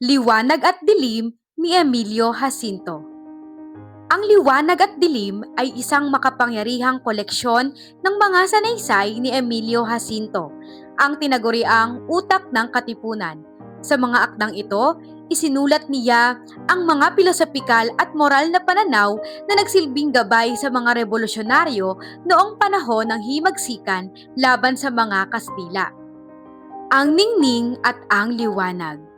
Liwanag at Dilim ni Emilio Jacinto Ang Liwanag at Dilim ay isang makapangyarihang koleksyon ng mga sanaysay ni Emilio Jacinto, ang tinaguriang utak ng katipunan. Sa mga akdang ito, isinulat niya ang mga pilosopikal at moral na pananaw na nagsilbing gabay sa mga revolusyonaryo noong panahon ng himagsikan laban sa mga Kastila. Ang Ningning at ang Liwanag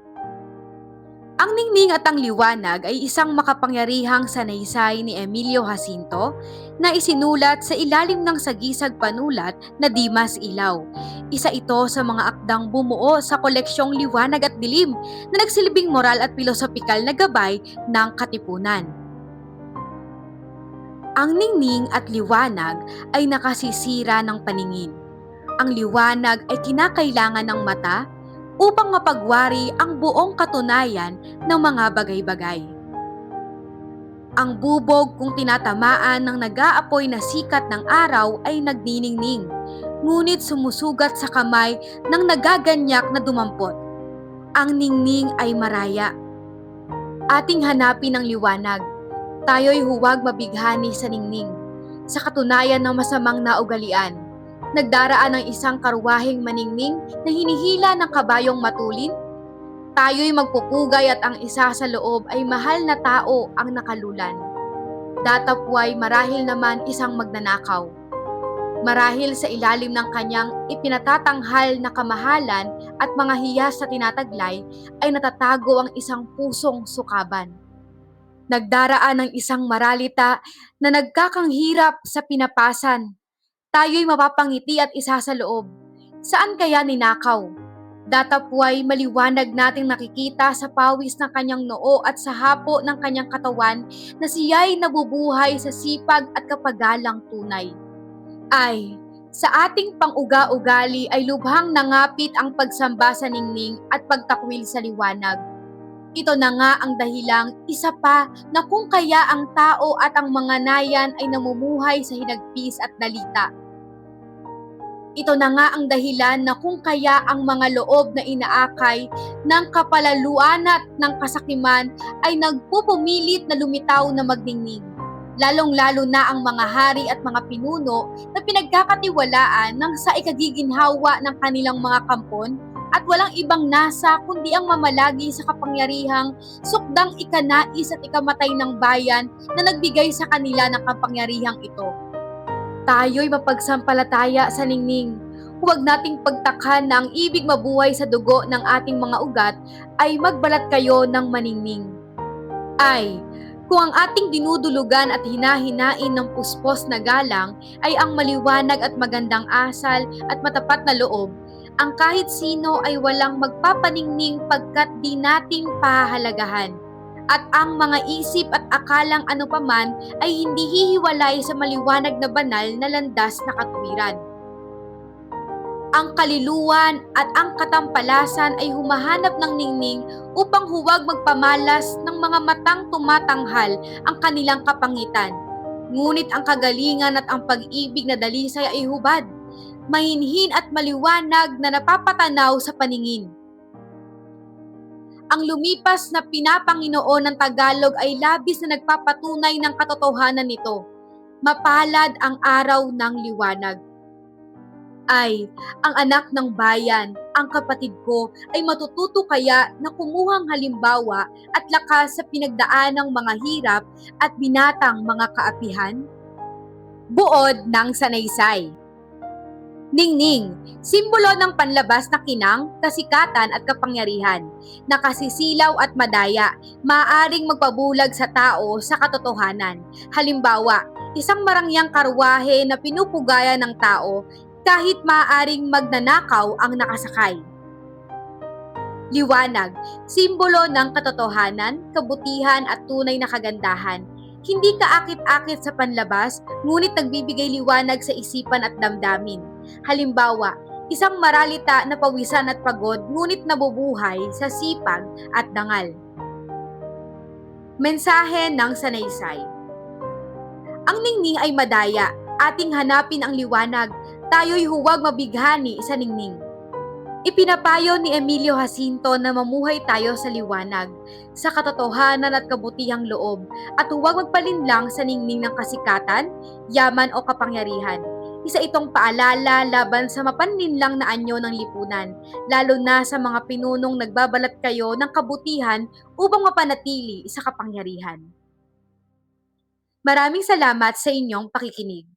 ang ningning at ang liwanag ay isang makapangyarihang sanaysay ni Emilio Jacinto na isinulat sa ilalim ng sagisag panulat na Dimas Ilaw. Isa ito sa mga akdang bumuo sa koleksyong liwanag at dilim na nagsilbing moral at pilosopikal na gabay ng katipunan. Ang ningning at liwanag ay nakasisira ng paningin. Ang liwanag ay kinakailangan ng mata upang mapagwari ang buong katunayan ng mga bagay-bagay. Ang bubog kung tinatamaan ng nag-aapoy na sikat ng araw ay nagniningning, ngunit sumusugat sa kamay ng nagaganyak na dumampot. Ang ningning ay maraya. Ating hanapin ang liwanag. Tayo'y huwag mabighani sa ningning, sa katunayan ng masamang naugalian Nagdaraan ng isang karwaheng maningning na hinihila ng kabayong matulin. Tayo'y magpupugay at ang isa sa loob ay mahal na tao ang nakalulan. Datapway marahil naman isang magnanakaw. Marahil sa ilalim ng kanyang ipinatatanghal na kamahalan at mga hiyas sa tinataglay ay natatago ang isang pusong sukaban. Nagdaraan ng isang maralita na nagkakanghirap sa pinapasan tayo'y mapapangiti at isa sa loob. Saan kaya ninakaw? Datapway maliwanag nating nakikita sa pawis ng kanyang noo at sa hapo ng kanyang katawan na siya'y nabubuhay sa sipag at kapagalang tunay. Ay, sa ating pang-uga-ugali ay lubhang nangapit ang pagsamba sa ningning at pagtakwil sa liwanag. Ito na nga ang dahilang isa pa na kung kaya ang tao at ang mga nayan ay namumuhay sa hinagpis at dalita ito na nga ang dahilan na kung kaya ang mga loob na inaakay ng kapalaluan at ng kasakiman ay nagpupumilit na lumitaw na magningning. Lalong-lalo na ang mga hari at mga pinuno na pinagkakatiwalaan ng sa ikagiginhawa ng kanilang mga kampon at walang ibang nasa kundi ang mamalagi sa kapangyarihang sukdang ikanais at ikamatay ng bayan na nagbigay sa kanila ng kapangyarihang ito tayo'y mapagsampalataya sa ningning. Huwag nating pagtakhan na ang ibig mabuhay sa dugo ng ating mga ugat ay magbalat kayo ng maningning. Ay, kung ang ating dinudulugan at hinahinain ng puspos na galang ay ang maliwanag at magandang asal at matapat na loob, ang kahit sino ay walang magpapaningning pagkat di natin pahalagahan at ang mga isip at akalang ano paman ay hindi hihiwalay sa maliwanag na banal na landas na katwiran. Ang kaliluwan at ang katampalasan ay humahanap ng ningning upang huwag magpamalas ng mga matang tumatanghal ang kanilang kapangitan. Ngunit ang kagalingan at ang pag-ibig na dalisay ay hubad, mahinhin at maliwanag na napapatanaw sa paningin ang lumipas na pinapanginoon ng Tagalog ay labis na nagpapatunay ng katotohanan nito. Mapalad ang araw ng liwanag. Ay, ang anak ng bayan, ang kapatid ko, ay matututo kaya na kumuhang halimbawa at lakas sa pinagdaan ng mga hirap at binatang mga kaapihan? Buod ng sanaysay. Ningning, simbolo ng panlabas na kinang, kasikatan at kapangyarihan, nakasisilaw at madaya, maaring magpabulag sa tao sa katotohanan. Halimbawa, isang marangyang karwahe na pinupugaya ng tao kahit maaring magnanakaw ang nakasakay. Liwanag, simbolo ng katotohanan, kabutihan at tunay na kagandahan. Hindi kaakit-akit sa panlabas, ngunit nagbibigay liwanag sa isipan at damdamin Halimbawa, isang maralita na pawisan at pagod ngunit nabubuhay sa sipag at dangal. Mensahe ng Sanaysay Ang ningning ay madaya, ating hanapin ang liwanag, tayo'y huwag mabighani sa ningning. Ipinapayo ni Emilio Jacinto na mamuhay tayo sa liwanag, sa katotohanan at kabutihang loob, at huwag magpalinlang sa ningning ng kasikatan, yaman o kapangyarihan. Isa itong paalala laban sa mapanlinlang na anyo ng lipunan, lalo na sa mga pinunong nagbabalat kayo ng kabutihan upang mapanatili sa kapangyarihan. Maraming salamat sa inyong pakikinig.